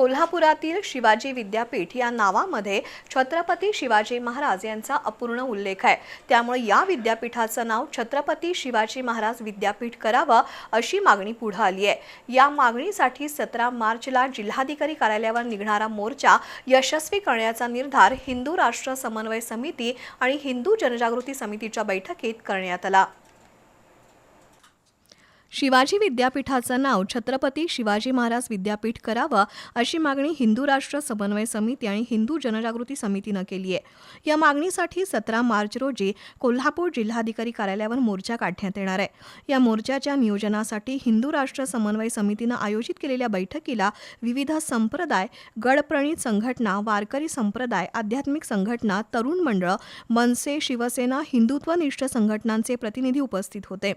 कोल्हापुरातील शिवाजी विद्यापीठ या नावामध्ये छत्रपती शिवाजी महाराज यांचा अपूर्ण उल्लेख आहे. त्यामुळे या विद्यापीठाचं नाव छत्रपती शिवाजी महाराज विद्यापीठ करावं अशी मागणी पुढे आली आहे. या मागणीसाठी सतरा मार्चला जिल्हाधिकारी कार्यालयावर निघणारा मोर्चा यशस्वी करण्याचा निर्धार हिंदू राष्ट्र समन्वय समिती आणि हिंदू जनजागृती समितीच्या बैठकीत करण्यात आला. शिवाजी विद्यापीठाचं नाव छत्रपती शिवाजी महाराज विद्यापीठ करावं अशी मागणी हिंदू राष्ट्र समन्वय समिती आणि हिंदू जनजागृती समितीनं केली आहे. या मागणीसाठी सतरा मार्च रोजी कोल्हापूर जिल्हाधिकारी कार्यालयावर मोर्चा काढण्यात येणार आहे. या मोर्चाच्या नियोजनासाठी हिंदू राष्ट्र समन्वय समितीनं आयोजित केलेल्या बैठकीला विविध संप्रदाय गडप्रणीत संघटना वारकरी संप्रदाय आध्यात्मिक संघटना तरुण मंडळ मनसे शिवसेना हिंदुत्वनिष्ठ संघटनांचे प्रतिनिधी उपस्थित होते.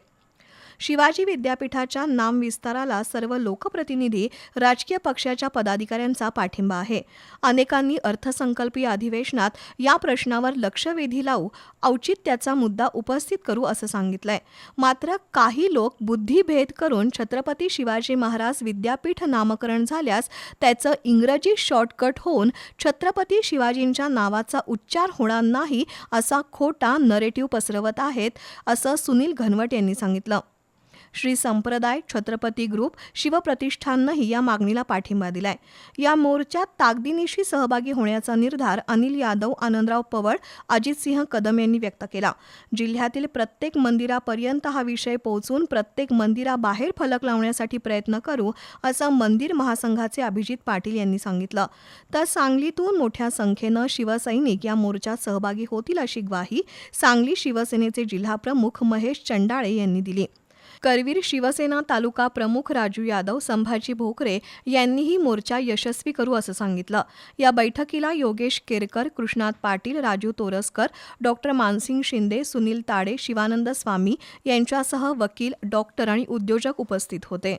शिवाजी विद्यापीठाच्या नामविस्ताराला सर्व लोकप्रतिनिधी राजकीय पक्षाच्या पदाधिकाऱ्यांचा पाठिंबा आहे. अनेकांनी अर्थसंकल्पीय अधिवेशनात या प्रश्नावर लक्षवेधी लावू औचित्याचा मुद्दा उपस्थित करू असं सांगितलंय. मात्र काही लोक बुद्धिभेद करून छत्रपती शिवाजी महाराज विद्यापीठ नामकरण झाल्यास त्याचं इंग्रजी शॉर्टकट होऊन छत्रपती शिवाजींच्या नावाचा उच्चार होणार नाही असा खोटा नरेटिव्ह पसरवत आहेत असं सुनील घनवट यांनी सांगितलं. श्री संप्रदाय छत्रपती ग्रुप शिवप्रतिष्ठाननंही या मागणीला पाठिंबा दिलाय. या मोर्चात ताकदीनिशी सहभागी होण्याचा निर्धार अनिल यादव आनंदराव पवळ अजितसिंह कदम यांनी व्यक्त केला. जिल्ह्यातील प्रत्येक मंदिरापर्यंत हा विषय पोहोचून प्रत्येक मंदिराबाहेर फलक लावण्यासाठी प्रयत्न करू असं मंदिर महासंघाचे अभिजित पाटील यांनी सांगितलं. तर सांगलीतून मोठ्या संख्येनं शिवसैनिक या मोर्चात सहभागी होतील अशी ग्वाही सांगली शिवसेनेचे जिल्हाप्रमुख महेश चंडाळे यांनी दिली. करवीर शिवसेना तालुका प्रमुख राजू यादव संभाजी भोकरे यांनीही मोर्चा यशस्वी करू असं सांगितलं. या बैठकीला योगेश केरकर कृष्णात पाटील राजू तोरसकर डॉक्टर मानसिंग शिंदे सुनील ताडे शिवानंद स्वामी यांच्यासह वकील डॉक्टर आणि उद्योजक उपस्थित होते.